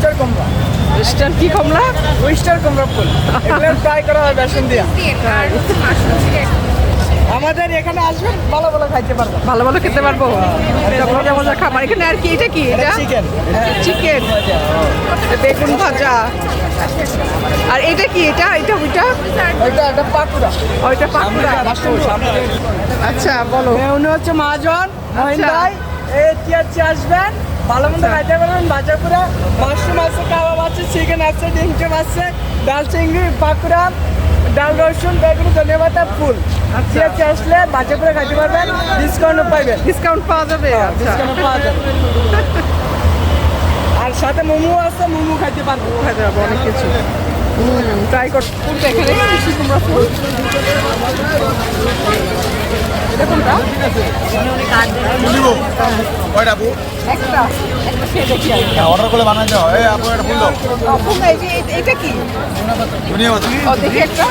Oyster কমলা western কি কমলা? Oyster কমলা ফুল। এগুলো try করা হয় বেসন দিয়া। আমাদের এখানে আসবেন ভালো ভালো খাইতে পারবেন। ভালো ভালো খেতে পারব। এটা মজা মজা খাবার এখানে আর কি? এটা কি? এটা চিকেন চিকেন বেগুন ভাজা। আর এটা কি? এটা এটা ওইটা? এটা একটা পাকুড়া। ওইটা পাকুড়া। আচ্ছা বলো। উনি হচ্ছে মহাজন মহিন আচ্ছা। ভাই এই টিয়ারচি আসবেন। ভালো মন্দ খাইতে পারবেন বাজার করে মাশরুম আছে কাবাব আছে চিকেন আছে ডিমটেম আছে ডাল চিংড়ি পাকুড়া ডাল রসুন বেগুন ধন্যবাদ ফুল। আচ্ছা। টিয়ারচি আসলে বাজার করে খাইতে পারবেন ডিসকাউন্টও পাইবেন। ডিসকাউন্ট পাওয়া যাবে। আচ্ছা। ডিসকাউন্ট পাওয়া যাবে। আর সাথে মোমো আছে মোমো খাইতে পারব। খাইতে পারব অনেক কিছু। ট্রাই কর। কোনটা এখানে কুমড়া ফুল। এটা কোনটা কয়টা আপু একটা একটা খেয়ে দেখি অর্ডার করলে দেওয়া হয় আপু এটা ফুল দাও ও, এই যে এটা কি ধনিয়া পাতা ও দেখি একটা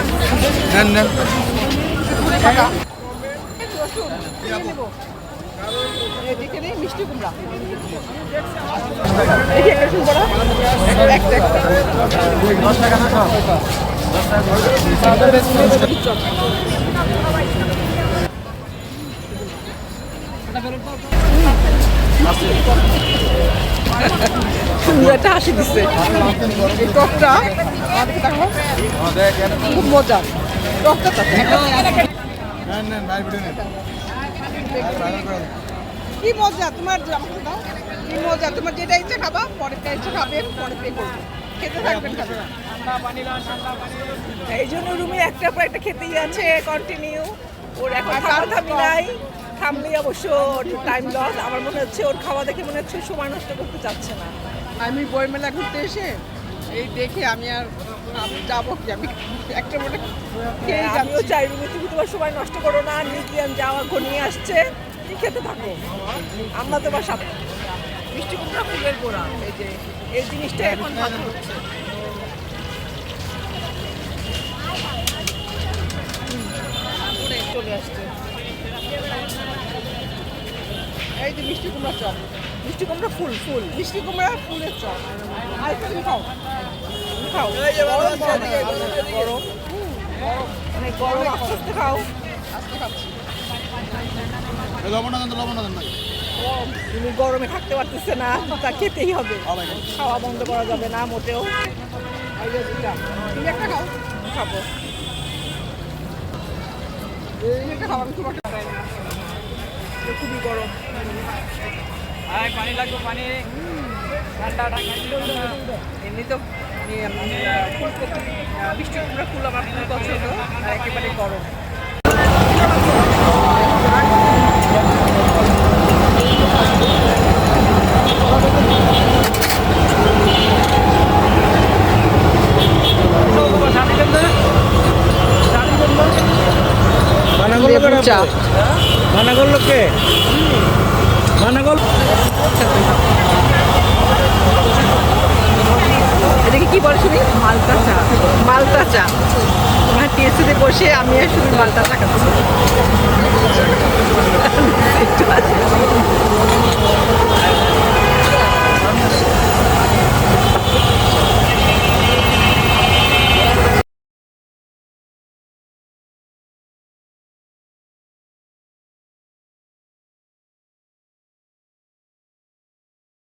নেন নেন টাকা মিষ্টি কুমড়া দেখি একটা কুমড়া একটা একটা দশ টাকা না খাও সুন্দর একটা হাসি দিচ্ছে টকটা খুব মজা। টকটা। কি মজা, তোমার কি মজা, তোমার যেটা ইচ্ছা খাবা, পরেরটা ইচ্ছা খাবে, পরে খেতে থাকবেন এই জন্য রুমে একটার পর একটা খেতেই আছে কন্টিনিউ ওর এখন খাওয়া থামি নাই। থামলেই অবশ্য টাইম লস আমার মনে হচ্ছে ওর খাওয়া দেখে মনে হচ্ছে সময় নষ্ট করতে চাচ্ছে না। আমি বইমেলা ঘুরতে এসে এই দেখে আমি আর আমি যাব কি? আমি একটা মোটে খেয়ে হ্যাঁ, আমিও চাই রুমে তুমি তোমার সময় নষ্ট করো না। নিউক্লিয়ান যাওয়া ঘনিয়ে আসছে। তুমি খেতে থাকো। আমরা তো বা সাথে মিষ্টি কুমড়া ফুলের গোড়া। এই যে এই জিনিসটা এখন ভালো হচ্ছে। চলে আসছে। এই যে মিষ্টি কুমড়া চপ। মিষ্টি কুমড়া ফুল ফুল। মিষ্টি কুমড়া ফুলের চপ। আর একটু তুমি খাও। খাও। গরম মানে গরম আস্তে আস্তে খাও। আস্তে খাচ্ছি। এই দেন ভাই। তুমি গরমে থাকতে পারতেছে না তা খেতেই হবে। খাওয়া বন্ধ করা যাবে না মোটেও। তুমি একটা খাও। খাব। তুমি একটা খুব। খুবই গরম। পানি লাগবে পানি। ঠান্ডা এমনি তো আহ, ফুলকপি মিষ্টি কুমড়া ফুল আমার খুব পছন্দ আর একেবারে গরম। চা মানা করল কে? মানা করল এটাকে কি বলে শুনি? মালটা চা। মালটা চা। তোমার টিএসসিতে বসে আমি আর শুধু মালটা চা খাচ্ছি। একটু।